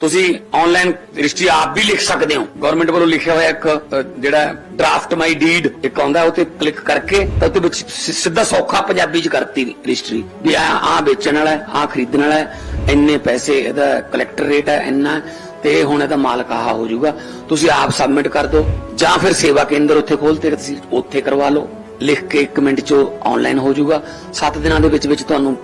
ਤੁਸੀਂ online registry ਆਪ ਵੀ ਲਿਖ ਸਕਦੇ ਹੋ। ਗਵਰਨਮੈਂਟ ਵੱਲੋਂ ਲਿਖਿਆ ਹੋਇਆ ਇੱਕ ਜਿਹੜਾ ਡਰਾਫਟ ਮਾਈ ਡੀਡ ਇੱਕ ਆਉਂਦਾ ਉਹ ਤੇ ਕਲਿੱਕ ਕਰਕੇ ਤਾਂ ਉਹਦੇ ਵਿੱਚ ਸਿੱਧਾ ਸੌਖਾ ਪੰਜਾਬੀ ਚ ਕਰਤੀ ਰਜਿਸਟਰੀ ਵੀ ਆ ਆ ਵੇਚਣ ਵਾਲਾ ਆ ਖਰੀਦਣ ਵਾਲਾ ਹੈ, ਇੰਨੇ ਪੈਸੇ ਇਹਦਾ ਕਲੈਕਟਰ ਰੇਟ ਹੈ ਇੰਨਾ ਤੇ ਹੁਣ ਇਹਦਾ ਮਾਲਕ ਆਹ ਹੋ ਜਾਊਗਾ। ਤੁਸੀਂ ਆਪ ਸਬਮਿਟ ਕਰ ਦਿਓ ਜਾਂ ਫਿਰ ਸੇਵਾ ਕੇਂਦਰ ਉੱਥੇ ਖੋਲਤੇ ਤੁਸੀਂ ਉੱਥੇ ਕਰਵਾ ਲਓ। ਲਿਖ ਕੇ 1 ਮਿੰਟ ਚ ਆਨਲਾਈਨ ਹੋ ਜਾਊਗਾ। 7 ਦਿਨਾਂ ਦੇ ਵਿੱਚ ਵਿੱਚ ਤੁਹਾਨੂੰ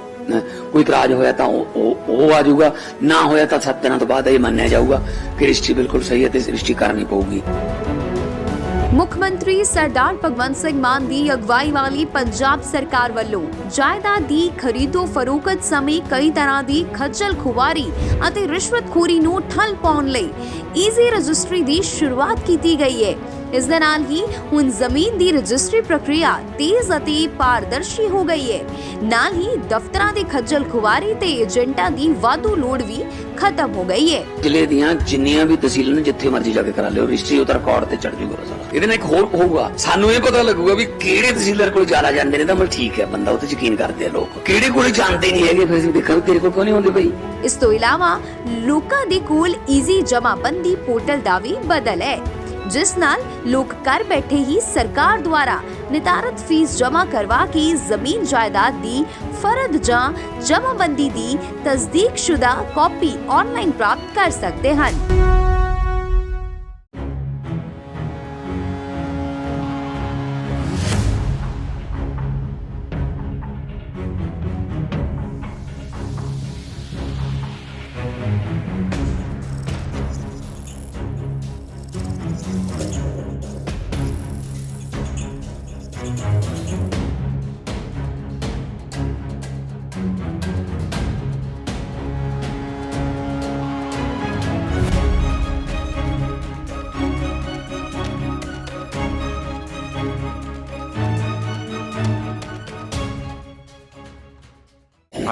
ਕੋਈ ਇਤਰਾਜ਼ ਹੋਇਆ ਤਾਂ ਉਹ ਉਹ- ਆ ਜਾਊਗਾ। ਨਾ ਹੋਇਆ ਤਾਂ 7 ਦਿਨਾਂ ਤੋਂ ਬਾਅਦ ਇਹ ਮੰਨਿਆ ਜਾਊਗਾ ਕਿ ਰਜਿਸਟਰੀ ਬਿਲਕੁਲ ਸਹੀ ਹੈ ਤੇ ਰਜਿਸਟਰੀ ਕਰਨੀ ਪਊਗੀ। ਮੁੱਖ ਮੰਤਰੀ ਸਰਦਾਰ ਭਗਵੰਤ ਸਿੰਘ ਮਾਨ ਦੀ ਅਗਵਾਈ ਵਾਲੀ ਪੰਜਾਬ ਸਰਕਾਰ ਵੱਲੋਂ ਜਾਇਦਾਦ ਦੀ ਖਰੀਦੋ ਫਰੋਖਤ ਸਮੇਂ ਕਈ ਤਰ੍ਹਾਂ ਦੀ ਖੱਜਲ ਖੁਵਾਰੀ ਅਤੇ ਰਿਸ਼ਵਤਖੋਰੀ ਨੂੰ ਠੱਲ ਪਾਉਣ ਲਈ ਈਜ਼ੀ ਰਜਿਸਟਰੀ ਦੀ ਸ਼ੁਰੂਆਤ ਕੀਤੀ ਗਈ ਹੈ। ਇਸ ਦੇ ਨਾਲ ਹੀ ਹੁਣ ਜ਼ਮੀਨ ਦੀ ਰਜਿਸਟਰੀ ਪ੍ਰਕਿਰਿਆ ਤੇਜ਼ ਅਤੇ ਪਾਰਦਰਸ਼ੀ ਹੋ ਗਈ ਹੈ। ਨਾਲ ਹੀ ਦਫ਼ਤਰਾਂ ਦੀ ਖੱਜਲ ਖੁਵਾਰੀ ਤੇ ਏਜੰਟਾਂ ਦੀ ਵਾਧੂ ਲੋੜ ਵੀ ਖਤਮ ਹੋ ਗਈ ਹੈ। ਜ਼ਿਲ੍ਹੇ ਦੀਆਂ ਜਿੰਨੀਆਂ ਵੀ ਤਹਿਸੀਲਾਂ ਨੇ ਜਿੱਥੇ ਮਰਜ਼ੀ ਜਾ ਕੇ ਕਰਾ ਲਿਓ ਰਜਿਸਟਰੀ ਉਹਦਾ ਰਿਕਾਰਡ ਤੇ ਚੜ ਜੂਗਾ ਸਾਰਾ ਇਹਦੇ ਨਾਲ ਇੱਕ ਹੋਰ ਹੋਊਗਾ ਸਾਨੂੰ ਇਹ ਪਤਾ ਲੱਗੂਗਾ ਵੀ ਕਿਹੜੇ ਤਹਿਸੀਲਦਾਰ ਕੋਲ ਜ਼ਿਆਦਾ ਜਾਂਦੇ ਨੇ ਤਾਂ ਮਤਲਬ ਠੀਕ ਹੈ ਬੰਦਾ ਉਹ ਤੇ ਯਕੀਨ ਕਰਦੇ ਆ ਲੋਕ। ਕਿਹੜੇ ਕੋਲ ਜਾਂਦੇ ਨਹੀਂ ਹੈਗੇ ਫਿਰ ਅਸੀਂ ਦੇਖਾਂ ਤੇਰੇ ਕੋਲ ਕਿਉਂ ਨਹੀਂ ਹੁੰਦੇ ਬਈ ਇਸ ਤੋਂ ਇਲਾਵਾ ਲੋਕਾਂ ਦੇ ਕੋਲ ਈਜ਼ੀ ਜਮਾਬੰਦੀ ਪੋਰਟਲ ਦਾ ਵੀ ਬਦਲ ਹੈ। ਜਿਸ ਨਾਲ ਲੋਕ ਘਰ ਬੈਠੇ ਹੀ ਸਰਕਾਰ ਦੁਆਰਾ ਨਿਤਾਰਤ ਫੀਸ ਜਮ੍ਹਾਂ ਕਰਵਾ ਕੇ ਜ਼ਮੀਨ ਜਾਇਦਾਦ ਦੀ ਫਰਦ ਜਾਂ ਜਮਾਬੰਦੀ ਦੀ ਤਸਦੀਕਸ਼ੁਦਾ ਕਾਪੀ ਆਨਲਾਈਨ ਪ੍ਰਾਪਤ ਕਰ ਸਕਦੇ ਹਨ।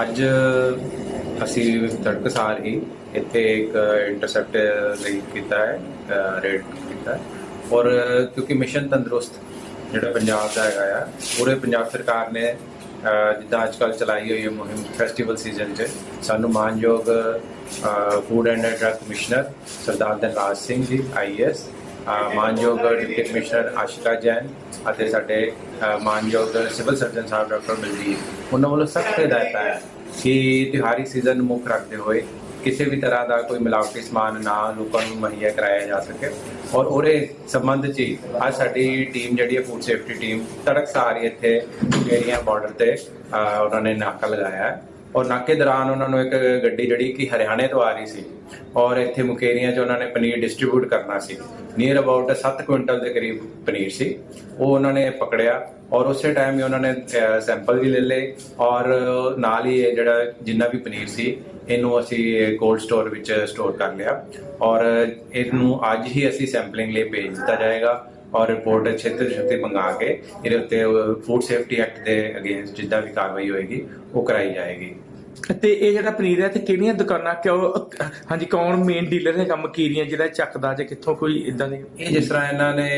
ਅੱਜ ਅਸੀਂ ਤੜਕਸਾਰ ਹੀ ਇੱਥੇ ਇੱਕ ਇੰਟਰਸੈਪਟ ਲਈ ਕੀਤਾ ਹੈ ਰੇਡ ਕੀਤਾ ਔਰ ਕਿਉਂਕਿ ਮਿਸ਼ਨ ਤੰਦਰੁਸਤ ਜਿਹੜਾ ਪੰਜਾਬ ਦਾ ਹੈਗਾ ਆ, ਪੂਰੇ ਪੰਜਾਬ ਸਰਕਾਰ ਨੇ ਜਿੱਦਾਂ ਅੱਜ ਕੱਲ੍ਹ ਚਲਾਈ ਹੋਈ ਹੈ ਮੁਹਿੰਮ ਫੈਸਟੀਵਲ ਸੀਜ਼ਨ 'ਚ, ਸਾਨੂੰ ਮਾਨਯੋਗ food and drug commissioner Sardar Dhanraj Singh ji IAS ਮਾਨਯੋਗ ਡਿਪਟੀ ਕਮਿਸ਼ਨਰ ਆਸ਼ਿਕਾ ਜੈਨ ਅਤੇ ਸਾਡੇ ਮਾਨਯੋਗ ਸਿਵਲ ਸਰਜਨ ਸਾਹਿਬ ਡਾਕਟਰ ਬਲਜੀਤ। ਉਹਨਾਂ ਵੱਲੋਂ ਸਖਤ ਹਦਾਇਤਾਂ ਹੈ ਕਿ ਤਿਉਹਾਰੀ ਸੀਜ਼ਨ ਨੂੰ ਮੁੱਖ ਰੱਖਦੇ ਹੋਏ ਕਿਸੇ ਵੀ ਤਰ੍ਹਾਂ ਦਾ ਕੋਈ ਮਿਲਾਵਟੀ ਸਮਾਨ ਨਾ ਲੋਕਾਂ ਨੂੰ ਮੁਹੱਈਆ ਕਰਾਇਆ ਜਾ ਸਕੇ। ਔਰ ਉਹਦੇ ਸੰਬੰਧ 'ਚ ਹੀ ਅੱਜ ਸਾਡੀ ਟੀਮ ਜਿਹੜੀ ਹੈ ਫੂਡ ਸੇਫਟੀ ਟੀਮ ਤੜਕਸਾਰ ਹੀ ਇੱਥੇ ਏਰੀਆ ਬਾਰਡਰ ਤੇ ਉਹਨਾਂ ਨੇ ਨਾਕਾ ਲਗਾਇਆ ਹੈ। ਔਰ ਨਾਕੇ ਦੌਰਾਨ ਉਹਨਾਂ ਨੂੰ ਇੱਕ ਗੱਡੀ ਜਿਹੜੀ ਕਿ ਹਰਿਆਣੇ ਤੋਂ ਆ ਰਹੀ ਸੀ ਔਰ ਇੱਥੇ ਮੁਕੇਰੀਆਂ 'ਚ ਉਹਨਾਂ ਨੇ ਪਨੀਰ ਡਿਸਟ੍ਰੀਬਿਊਟ ਕਰਨਾ ਸੀ। ਨੀਅਰ ਅਬਾਊਟ 7 ਕੁਇੰਟਲ ਦੇ ਕਰੀਬ ਪਨੀਰ ਸੀ। ਉਹ ਉਹਨਾਂ ਨੇ ਪਕੜਿਆ ਔਰ ਉਸੇ ਟਾਈਮ ਹੀ ਉਹਨਾਂ ਨੇ ਸੈਂਪਲ ਵੀ ਲੈ ਲਏ ਔਰ ਨਾਲ ਹੀ ਇਹ ਜਿਹੜਾ ਜਿੰਨਾ ਵੀ ਪਨੀਰ ਸੀ, ਇਹਨੂੰ ਅਸੀਂ ਕੋਲਡ ਸਟੋਰ ਵਿੱਚ ਸਟੋਰ ਕਰ ਲਿਆ ਔਰ ਇਹਨੂੰ ਅੱਜ ਹੀ ਅਸੀਂ ਸੈਂਪਲਿੰਗ ਲਈ ਭੇਜ ਦਿੱਤਾ ਜਾਏਗਾ ਔਰ ਰਿਪੋਰਟ ਛੇਤੀ ਤੋਂ ਛੇਤੀ ਮੰਗਾ ਕੇ ਇਹਦੇ ਉੱਤੇ ਫੂਡ ਸੇਫਟੀ ਐਕਟ ਦੇ ਅਗੇਂਸਟ ਜਿੱਦਾਂ ਵੀ ਕਾਰਵਾਈ ਹੋਏਗੀ, ਉਹ ਕਰਾਈ ਜਾਏਗੀ। ਤੇ ਇਹ ਜਿਹੜਾ ਪਨੀਰ ਹੈ, ਤੇ ਕਿਹੜੀਆਂ ਦੁਕਾਨਾਂ, ਕਿਉਂ, ਹਾਂਜੀ, ਕੌਣ ਮੇਨ ਡੀਲਰ ਹੈਗਾ, ਮਕੀਰੀਆਂ, ਜਿਹੜਾ ਚੱਕਦਾ, ਜਾਂ ਕਿੱਥੋਂ ਕੋਈ ਇਦਾਂ ਦੇ? ਇਹ ਜਿਸ ਤਰ੍ਹਾਂ ਇਹਨਾਂ ਨੇ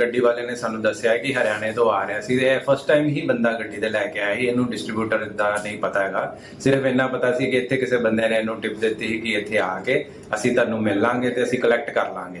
ਗੱਡੀ ਵਾਲੇ ਨੇ ਸਾਨੂੰ ਦੱਸਿਆ ਕਿ ਹਰਿਆਣੇ ਤੋਂ ਆ ਰਿਹਾ ਸੀ, ਤੇ ਫਸਟ ਟਾਈਮ ਹੀ ਬੰਦਾ ਗੱਡੀ ਤੇ ਲੈ ਕੇ ਆਇਆ ਸੀ, ਇਹਨੂੰ ਡਿਸਟ੍ਰੀਬਿਊਟਰ ਦਾ ਨਹੀਂ ਪਤਾ ਹੈਗਾ। ਸਿਰਫ ਇੰਨਾ ਪਤਾ ਸੀ ਕਿ ਇੱਥੇ ਕਿਸੇ ਬੰਦੇ ਨੇ ਇਹਨੂੰ ਟਿਪ ਦਿੱਤੀ ਸੀ ਕਿ ਇੱਥੇ ਆ ਕੇ ਅਸੀਂ ਤੁਹਾਨੂੰ ਮਿਲ ਲਾਂਗੇ ਤੇ ਅਸੀਂ ਕਲੈਕਟ ਕਰ ਲਾਂਗੇ।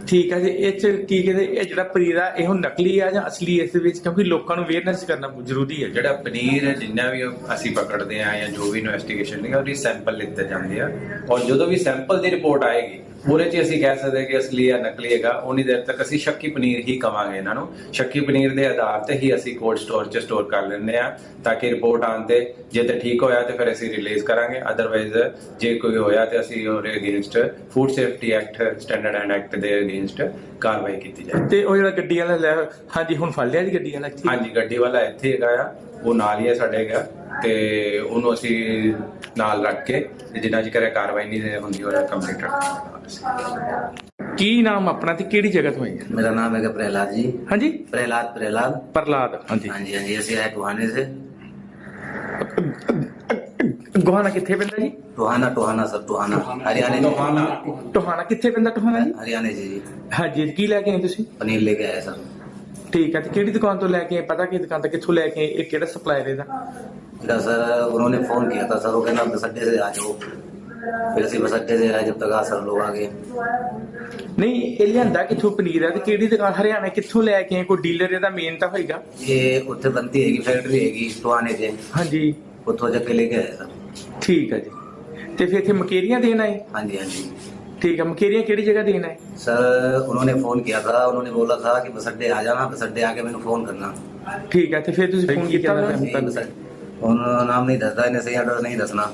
ਠੀਕ ਹੈ ਜੀ, ਇਹ ਚ ਕੀ ਕਹਿੰਦੇ, ਇਹ ਜਿਹੜਾ ਪਨੀਰ ਆ, ਇਹ ਨਕਲੀ ਆ ਜਾਂ ਅਸਲੀ ਇਸ ਦੇ ਵਿੱਚ? ਕਿਉਂਕਿ ਲੋਕਾਂ ਨੂੰ ਅਵੇਅਰਨੈਸ ਕਰਨਾ ਜ਼ਰੂਰੀ ਹੈ। ਜਿਹੜਾ ਪਨੀਰ ਹੈ, ਜਿੰਨਾ ਵੀ ਉਹ ਅਸੀਂ ਪਕੜਦੇ ਆ ਜਾਂ ਜੋ ਵੀ ਇਨਵੈਸਟੀਗੇਸ਼ਨ ਲਈ ਉਹਦੀ ਸੈਂਪਲ ਲਿੱਤੇ ਜਾਂਦੇ ਆ। ਔਰ ਜਦੋਂ ਵੀ ਸੈਂਪਲ ਦੀ ਰਿਪੋਰਟ ਆਏਗੀ ਉਹਦੇ 'ਚ ਅਸੀਂ ਕਹਿ ਸਕਦੇ ਕਿ ਅਸਲੀ ਜਾਂ ਨਕਲੀ ਹੈਗਾ ਉਨੀ ਦੇਰ ਤੱਕ ਅਸੀਂ ਸ਼ੱਕੀ ਪਨੀਰ ਹੀ ਕਵਾਂਗੇ ਇਹਨਾਂ ਨੂੰ। ਸ਼ੱਕੀ ਪਨੀਰ ਦੇ ਆਧਾਰ ਤੇ ਹੀ ਅਸੀਂ ਕੋਲਡ ਸਟੋਰ 'ਚ ਸਟੋਰ ਕਰ ਲੈਂਦੇ ਆ ਤਾਂ ਕਿ ਰਿਪੋਰਟ ਆਉਣ ਤੇ ਜੇ ਤੇ ਠੀਕ ਹੋਇਆ ਤੇ ਫਿਰ ਅਸੀਂ ਰਿਲੀਜ਼ ਕਰਾਂਗੇ। ਅਦਰਵਾਈਜ਼ ਜੇ ਕੋਈ ਹੋਇਆ ਤੇ ਅਸੀਂ ਉਹਦੇ against food safety act standard and act ਦੇ ਅਗੇਂਸਟ ਕਾਰਵਾਈ ਕੀਤੀ ਜਾਏ ਤੇ ਉਹ ਜਿਹੜਾ ਗੱਡੀ ਵਾਲਾ ਲੈ ਹਾਂਜੀ ਹੁਣ ਫੜ ਲਿਆ ਜੀ ਗੱਡੀ ਵਾਲਾ ਇੱਥੇ? ਹਾਂਜੀ ਗੱਡੀ ਵਾਲਾ ਇੱਥੇ ਹੈਗਾ ਆ। ਉਹ ਨਾਲ ਹੀ ਹੈ ਸਾਡੇ ਹੈਗਾ। ਤੇ ਉਹਨੂੰ ਅਸੀਂ ਨਾਲ ਰੱਖ ਕੇ ਤੇ ਜਿੰਨਾ ਚਿਰ ਕਾਰਵਾਈ ਨਹੀਂ ਹੁੰਦੀ ਉਹਦਾ ਕੰਪਲੀਟ ਰੱਖਾਂਗੇ ਕੀ ਨਾਮ ਆਪਣਾ ਤੇ ਕਿਹੜੀ ਜਗ੍ਹਾ ਤੋਂ ਆਏ ਆ? मेरा नाम है प्रहलाद जी ਹਾਂਜੀ प्रहलाद प्रहलाद ਪ੍ਰਲਾਦ ਹਾਂਜੀ हाँ जी हाँ जी ऐसे आए टुहाने से ਗੋਹਾਣਾ ਕਿੱਥੇ ਪੈਂਦਾ ਜੀ टोहाना टोहाना सर टोहाना हरियाणा जी ਟੋਹਾਣਾ ਕਿੱਥੇ ਪੈਂਦਾ ਟੋਹਾਣਾ ਜੀ हरियाणा जी जी ਹਾਂਜੀ ਕੀ ਲੈ ਕੇ ਆਏ ਤੁਸੀਂ पनीर लेके आए सर ਠੀਕ ਹੈ ਤੇ ਕਿਹੜੀ ਦੁਕਾਨ ਤੋਂ ਲੈ ਕੇ ਆਏ ਪਤਾ ਕਿ ਦੁਕਾਨ ਤੋਂ ਕਿੱਥੋਂ ਲੈ ਕੇ ਆਏ ਇਹ ਕਿਹੜਾ ਸਪਲਾਇਰ ਇਹਦਾ इधर सर उन्होंने फोन किया था सर वो कहना बस अड्डे से आ जाओ फिर ਅਸੀਂ बस अड्डे से आए जब तक आ सर लोग आ गए ਨਹੀਂ ਇਹ ਲਿਆਂਦਾ ਕਿੱਥੋਂ ਪਨੀਰ ਹੈ ਤੇ ਕਿਹੜੀ ਦੁਕਾਨ ਹਰਿਆਣਾ ਕਿੱਥੋਂ ਲੈ ਕੇ ਆਏ ਕੋਈ ਡੀਲਰ ਇਹਦਾ ਮੇਨ ਤਾਂ ਹੋਏਗਾ ਇਹ ਉੱਥੇ ਬੰਦੀ ਹੈਗੀ ਫੈਕਟਰੀ ਹੈਗੀ ਟੋਹਾਨੇ 'ਚ ਹਾਂਜੀ ਉੱਥੋਂ ਜਾ ਕੇ ਲੈ ਕੇ ਆਏ ਸਰ ਠੀਕ ਹੈ ਜੀ ਤੇ ਫਿਰ ਇੱਥੇ ਮਕੇਰੀਆਂ ਦੇਣ ਆਏ ਹਾਂਜੀ ਹਾਂਜੀ ठीक है मकेरिया केड़ी जगह देना है सर उन्होंने फोन किया था उन्होंने बोला था कि बस अड्डे आ जाना बस अड्डे आके मैंने फोन करना ठीक है तो फिर तुसी फोन किया ठीक है, बस- उन्होंने नाम नहीं दसता इन्हें सही एड्रेस नहीं दसना